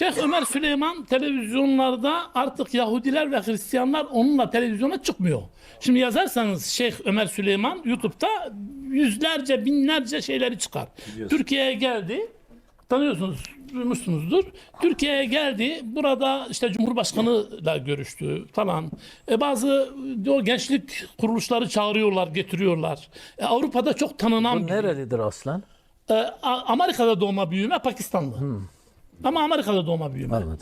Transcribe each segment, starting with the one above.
Şeyh Ömer Süleyman televizyonlarda artık Yahudiler ve Hristiyanlar onunla televizyona çıkmıyor. Şimdi yazarsanız Şeyh Ömer Süleyman YouTube'da yüzlerce binlerce şeyleri çıkar. Türkiye'ye geldi. Tanıyorsunuz, duymuşsunuzdur. Türkiye'ye geldi. Burada işte Cumhurbaşkanı'yla görüştü falan. E bazı o gençlik kuruluşları çağırıyorlar, getiriyorlar. E Avrupa'da çok tanınan Bu nerelidir aslen? e, Amerika'da doğma büyüme Pakistanlı. Ama Amerika'da doğma büyüme. Anladım.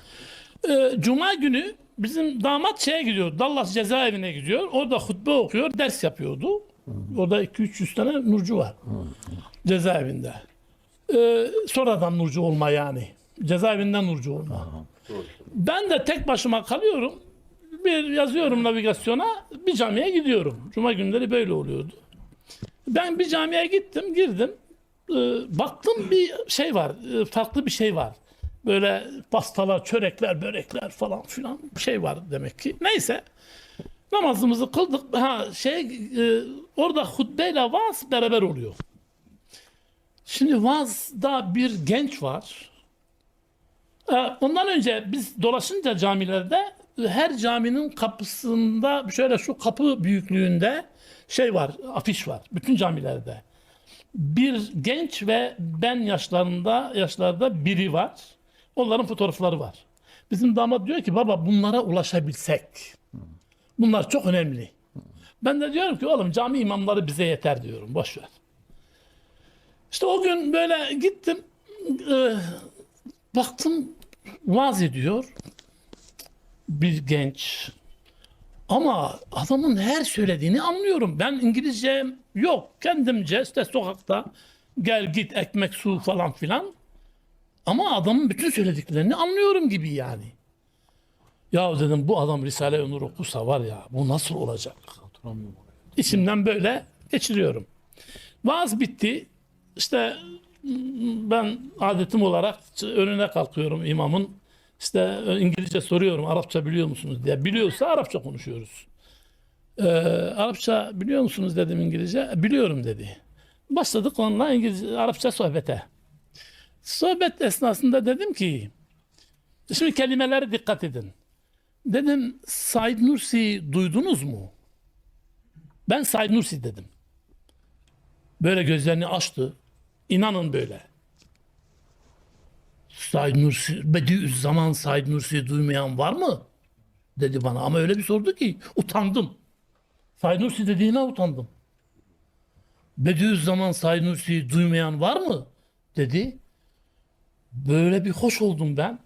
E, Cuma günü bizim damat şeye gidiyor. Dallas cezaevine gidiyor. Orada hutbe okuyor, ders yapıyordu. Orada 2-300 tane nurcu var. Cezaevinde. E, sonradan nurcu olma yani. Cezaevinden nurcu olma. Ben de tek başıma kalıyorum. Bir yazıyorum navigasyona, bir camiye gidiyorum. Cuma günleri böyle oluyordu. Ben bir camiye gittim, girdim. Ee, baktım bir şey var, e, farklı bir şey var. Böyle pastalar, çörekler, börekler falan filan bir şey var demek ki. Neyse. Namazımızı kıldık. Ha şey e, orada hutbeyle vaaz beraber oluyor. Şimdi vaazda bir genç var. Ee, Ondan önce biz dolaşınca camilerde her caminin kapısında şöyle şu kapı büyüklüğünde şey var, afiş var. Bütün camilerde. Bir genç ve ben yaşlarında yaşlarda biri var. Onların fotoğrafları var. Bizim damat diyor ki baba bunlara ulaşabilsek. Bunlar çok önemli. Ben de diyorum ki oğlum cami imamları bize yeter diyorum. Boş ver. İşte o gün böyle gittim. e, baktım vaaz ediyor bir genç ama adamın her söylediğini anlıyorum. Ben İngilizce yok. Kendimce işte sokakta gel git ekmek su falan filan. Ama adamın bütün söylediklerini anlıyorum gibi yani. Ya dedim bu adam Risale-i Nur okusa var ya bu nasıl olacak? İçimden böyle geçiriyorum. Vaaz bitti. İşte ben adetim olarak önüne kalkıyorum imamın. İşte İngilizce soruyorum Arapça biliyor musunuz diye. Biliyorsa Arapça konuşuyoruz. Ee, Arapça biliyor musunuz dedim İngilizce. Biliyorum dedi. Başladık onunla İngilizce, Arapça sohbete. Sohbet esnasında dedim ki şimdi kelimelere dikkat edin. Dedim Said Nursi duydunuz mu? Ben Said Nursi dedim. Böyle gözlerini açtı. İnanın böyle. Said Nursi, Bediüzzaman Said Nursi'yi duymayan var mı? Dedi bana ama öyle bir sordu ki utandım. Said Nursi dediğine utandım. Bediüzzaman Said Nursi'yi duymayan var mı? Dedi. Böyle bir hoş oldum ben.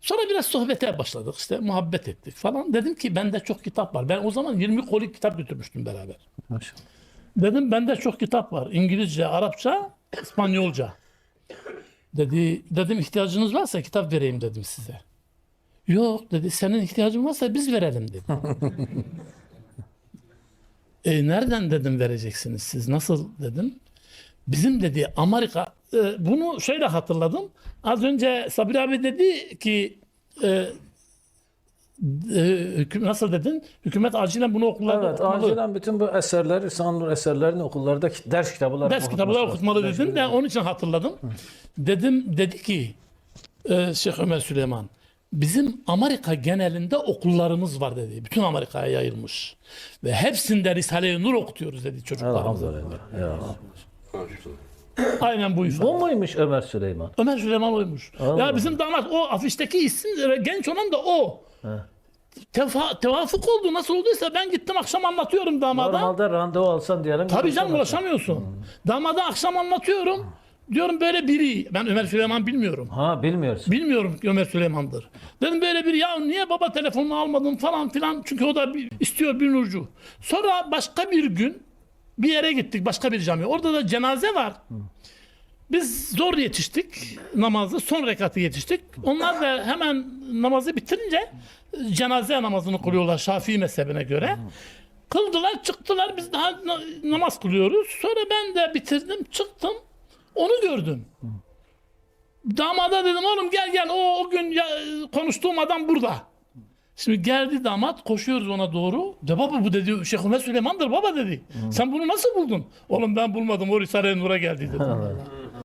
Sonra biraz sohbete başladık işte muhabbet ettik falan. Dedim ki bende çok kitap var. Ben o zaman 20 kolik kitap götürmüştüm beraber. Maşallah. Dedim bende çok kitap var. İngilizce, Arapça, İspanyolca. Dedi, dedim ihtiyacınız varsa kitap vereyim dedim size. Yok dedi senin ihtiyacın varsa biz verelim dedi. e, nereden dedim vereceksiniz siz nasıl dedim. Bizim dedi Amerika e, bunu şöyle hatırladım. Az önce Sabri abi dedi ki e, e, hüküm, nasıl dedin? Hükümet acilen bunu okullarda Evet, okumalı. acilen bütün bu eserler, İhsan eserlerini okullarda ders kitapları ders kitapları okutmalı dedin de onun için hatırladım. Dedim dedi ki e, Şeyh Ömer Süleyman bizim Amerika genelinde okullarımız var dedi. Bütün Amerika'ya yayılmış. Ve hepsinde Risale-i Nur okutuyoruz dedi çocuklarımıza. Elhamdülillah. Ya. Aynen bu ifade. Bu muymuş Ömer Süleyman? Ömer Süleyman oymuş. Allah. Ya bizim damat o afişteki isim ve genç olan da o. Tefa, tevafuk oldu. Nasıl olduysa ben gittim akşam anlatıyorum damada. Normalde randevu alsan diyelim. Tabii canım ulaşamıyorsun. Damada akşam anlatıyorum. Diyorum böyle biri. Ben Ömer Süleyman bilmiyorum. Ha bilmiyorsun. Bilmiyorum ki Ömer Süleyman'dır. Dedim böyle bir ya niye baba telefonunu almadın falan filan. Çünkü o da bir, istiyor bir nurcu. Sonra başka bir gün bir yere gittik başka bir cami. Orada da cenaze var. Biz zor yetiştik namazı. Son rekatı yetiştik. Onlar da hemen namazı bitirince cenaze namazını kılıyorlar Şafii mezhebine göre. Kıldılar çıktılar biz daha na- namaz kılıyoruz. Sonra ben de bitirdim çıktım. Onu gördüm. Damada dedim oğlum gel gel o, o gün ya, konuştuğum adam burada. Şimdi geldi damat koşuyoruz ona doğru. De baba bu dedi Şeyh Ömer Süleyman'dır baba dedi. Sen bunu nasıl buldun? Oğlum ben bulmadım o Risale-i Nur'a geldi dedi.